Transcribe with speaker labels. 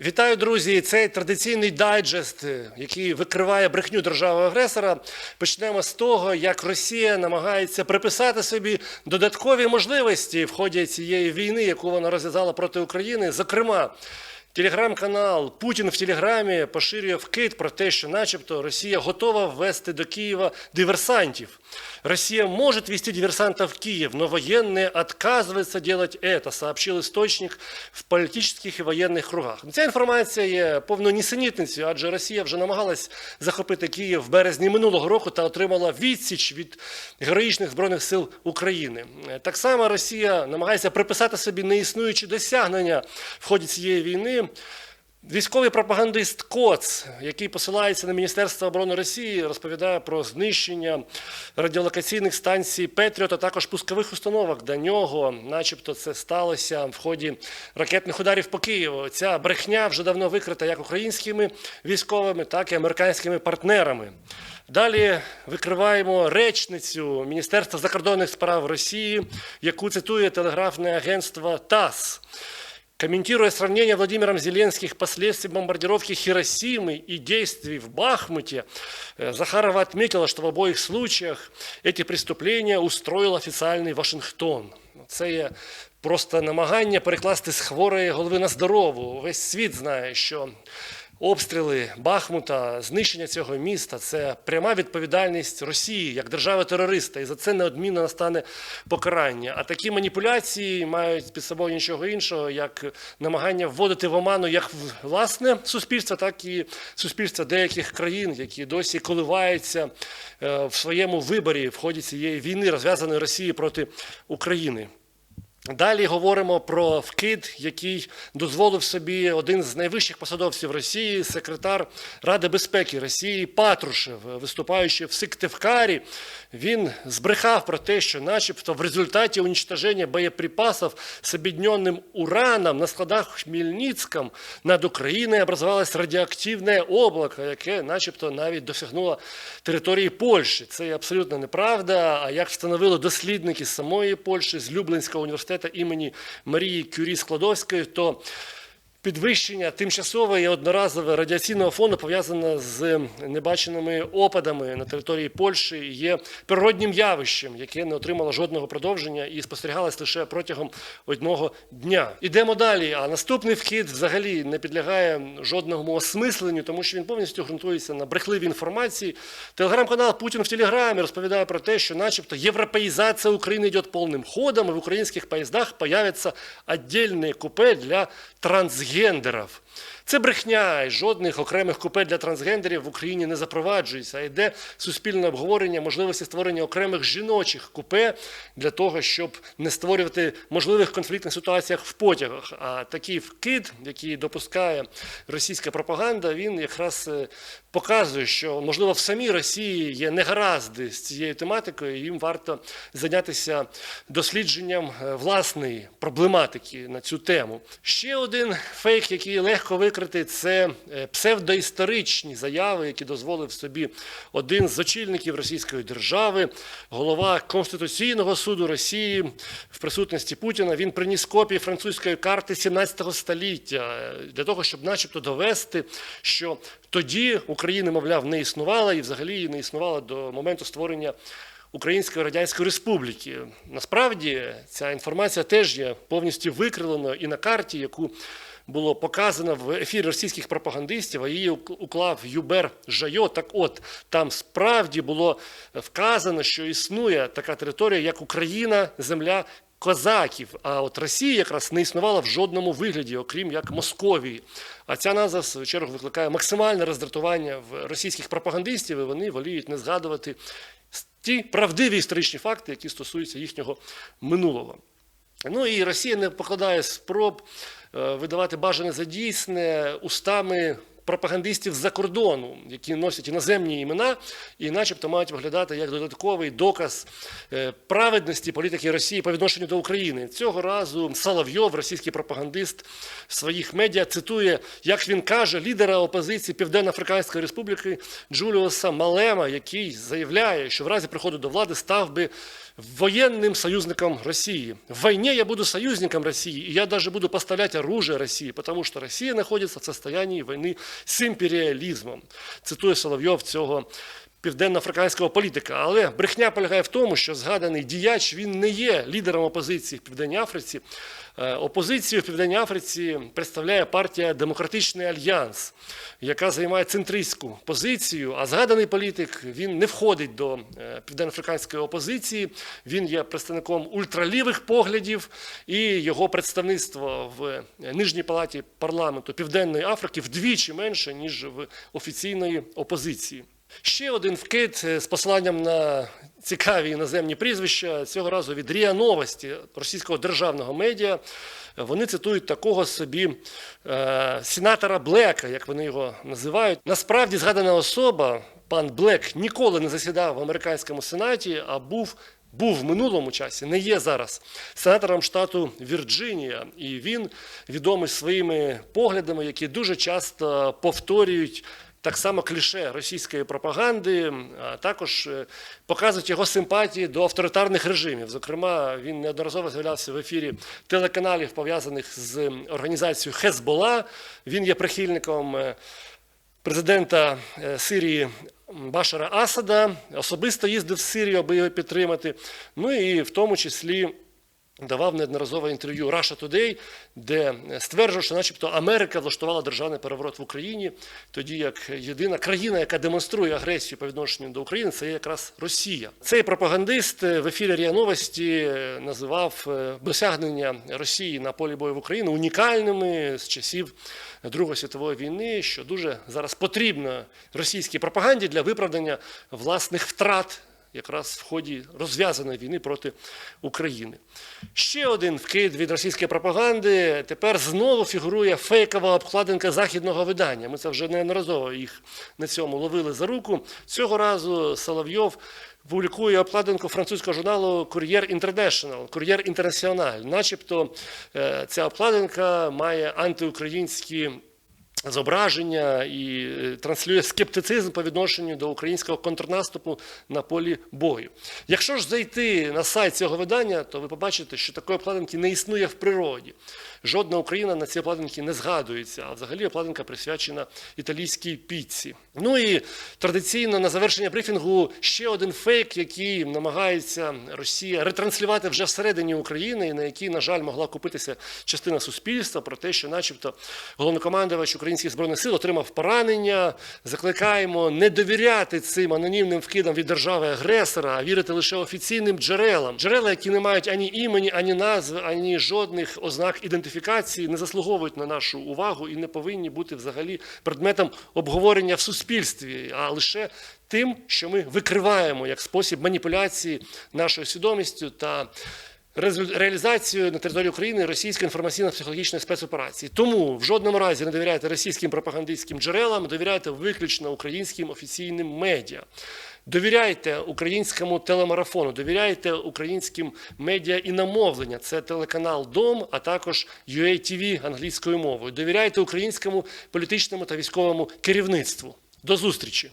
Speaker 1: Вітаю, друзі! Цей традиційний дайджест, який викриває брехню держави-агресора. Почнемо з того, як Росія намагається приписати собі додаткові можливості в ході цієї війни, яку вона розв'язала проти України. Зокрема, телеграм-канал Путін в Телеграмі поширює вкид про те, що, начебто, Росія готова ввести до Києва диверсантів. Россия может вести диверсантов в Киев, но военные отказываются делать это, сообщил источник в політичних і воєнних кругах. Ця інформація є повною нісенітницею, адже Росія вже намагалась захопити Київ в березні минулого року та отримала відсіч від героїчних збройних сил України. Так само Росія намагається приписати собі неіснуючі досягнення в ході цієї війни. Військовий пропагандист Коц, який посилається на Міністерство оборони Росії, розповідає про знищення радіолокаційних станцій Петріот, а також пускових установок до нього, начебто це сталося в ході ракетних ударів по Києву. Ця брехня вже давно викрита як українськими військовими, так і американськими партнерами. Далі викриваємо речницю Міністерства закордонних справ Росії, яку цитує телеграфне агентство ТАСС. Комментируя сравнение Владимиром Зеленских последствий бомбардировки Хиросимы и действий в Бахмуте, э, Захарова отметила, что в обоих случаях эти преступления устроил официальный Вашингтон. Це є просто намагання перекласти з хворої голови на здорову. Весь світ знає, що Обстріли Бахмута, знищення цього міста це пряма відповідальність Росії як держави-терориста, і за це неодмінно настане покарання. А такі маніпуляції мають під собою нічого іншого, як намагання вводити в оману як власне суспільство, так і суспільство деяких країн, які досі коливаються е, в своєму виборі в ході цієї війни, розв'язаної Росією проти України. Далі говоримо про вкид, який дозволив собі один з найвищих посадовців Росії, секретар Ради безпеки Росії Патрушев, виступаючи в Сиктивкарі, він збрехав про те, що, начебто, в результаті уничтоження боєприпасів з об'єднаним ураном на складах в над Україною образувалось радіоактивне облако, яке, начебто, навіть досягнуло території Польщі. Це абсолютно неправда. А як встановили дослідники самої Польщі, з Люблинського університету імені Марії Кюрі Складовської, то Підвищення тимчасове і одноразове радіаційного фону пов'язане з небаченими опадами на території Польщі є природнім явищем, яке не отримало жодного продовження і спостерігалось лише протягом одного дня. Ідемо далі. А наступний вхід взагалі не підлягає жодному осмисленню, тому що він повністю ґрунтується на брехливій інформації. Телеграм-канал Путін в Телеграмі розповідає про те, що, начебто, європеїзація України йде повним ходом, і в українських поїздах появляться віддільні купе для трансгендерів трансгендерів. Це брехня, і жодних окремих купе для трансгендерів в Україні не запроваджується. Йде суспільне обговорення можливості створення окремих жіночих купе для того, щоб не створювати можливих конфліктних ситуаціях в потягах. А такий вкид, який допускає російська пропаганда, він якраз е, показує, що можливо в самій Росії є негаразди з цією тематикою. і Їм варто зайнятися дослідженням е, власної проблематики на цю тему. Ще один фейк, який легко викрити, це е, псевдоісторичні заяви, які дозволив собі один з очільників Російської держави, голова Конституційного суду Росії в присутності Путіна. Він приніс копії французької карти 17 століття е, для того, щоб, начебто, довести, що тоді України, мовляв, не існувала і взагалі не існувала до моменту створення. Української Радянської Республіки. Насправді ця інформація теж є повністю викриленою і на карті, яку було показано в ефірі російських пропагандистів, а її уклав Юбер Жайо. Так от, там справді було вказано, що існує така територія, як Україна, земля козаків. А от Росія якраз не існувала в жодному вигляді, окрім як Московії. А ця назва, в свою чергу, викликає максимальне роздратування в російських пропагандистів, і вони воліють не згадувати ті правдиві історичні факти, які стосуються їхнього минулого. Ну і Росія не покладає спроб е, видавати бажане за дійсне устами пропагандистів з-за кордону, які носять іноземні імена і, начебто, мають виглядати як додатковий доказ е, праведності політики Росії по відношенню до України. Цього разу Соловйов, російський пропагандист, своїх медіа цитує, як він каже, лідера опозиції Південно-Африканської Республіки Джуліуса Малема, який заявляє, що в разі приходу до влади став би военным союзником России. В войне я буду союзником России, и я даже буду поставлять оружие России, потому что Россия находится в состоянии войны с імперіалізмом. Цитує Соловйов цього південно-африканського політика. Але брехня полягає в тому, що згаданий діяч він не є лідером опозиції в Південній Африці. Е, Опозицію в Південній Африці представляє партія Демократичний Альянс, яка займає центристську позицію. А згаданий політик він не входить до е, південно-африканської опозиції. Він є представником ультралівих поглядів, і його представництво в нижній палаті парламенту Південної Африки вдвічі менше ніж в офіційної опозиції. Ще один вкид е, з посиланням на цікаві іноземні прізвища цього разу від РІА Новості російського державного медіа. Вони цитують такого собі е, сенатора Блека, як вони його називають. Насправді згадана особа, пан Блек, ніколи не засідав в американському сенаті, а був. Був в минулому часі, не є зараз сенатором штату Вірджинія, і він відомий своїми поглядами, які дуже часто повторюють так само кліше російської пропаганди, а також е, показують його симпатії до авторитарних режимів. Зокрема, він неодноразово з'являвся в ефірі телеканалів, пов'язаних з організацією Хезбола. Він є прихильником е, президента е, Сирії. Башара Асада особисто їздив в Сирію, аби його підтримати. Ну і в тому числі давав неодноразове інтерв'ю Russia Today, де стверджував, що начебто Америка влаштувала державний переворот в Україні, тоді як єдина країна, яка демонструє агресію по відношенню до України, це якраз Росія. Цей пропагандист в ефірі РІА Новості називав е, досягнення Росії на полі бою в Україні унікальними з часів Другої світової війни, що дуже зараз потрібно російській пропаганді для виправдання власних втрат якраз в ході розв'язаної війни проти України. Ще один вкид від російської пропаганди. Тепер знову фігурує фейкова обкладинка західного видання. Ми це вже неодноразово їх на цьому ловили за руку. Цього разу Соловйов публікує обкладинку французького журналу Кур'єр Інтернешнл, Кур'єр Інтернаціональ. Начебто е, ця обкладинка має антиукраїнські зображення і е, транслює скептицизм по відношенню до українського контрнаступу на полі бою. Якщо ж зайти на сайт цього видання, то ви побачите, що такої обкладинки не існує в природі. Жодна Україна на цій обкладинці не згадується, а взагалі обкладинка присвячена італійській піці. Ну і традиційно на завершення брифінгу ще один фейк, який намагається Росія ретранслювати вже всередині України, і на який, на жаль, могла купитися частина суспільства про те, що, начебто, головнокомандувач українських збройних сил отримав поранення. Закликаємо не довіряти цим анонімним вкидам від держави-агресора, а вірити лише офіційним джерелам. Джерела, які не мають ані імені, ані назви, ані жодних ознак ідентифікації, не заслуговують на нашу увагу і не повинні бути взагалі предметом обговорення в суспільстві, а лише тим, що ми викриваємо як спосіб маніпуляції нашою свідомістю та реалізацію на території України російської інформаційно-психологічної спецоперації. Тому в жодному разі не довіряйте російським пропагандистським джерелам, довіряйте виключно українським офіційним медіа. Довіряйте українському телемарафону, довіряйте українським медіа і намовлення. Це телеканал Дом, а також UATV англійською мовою. Довіряйте українському політичному та військовому керівництву. До зустрічі!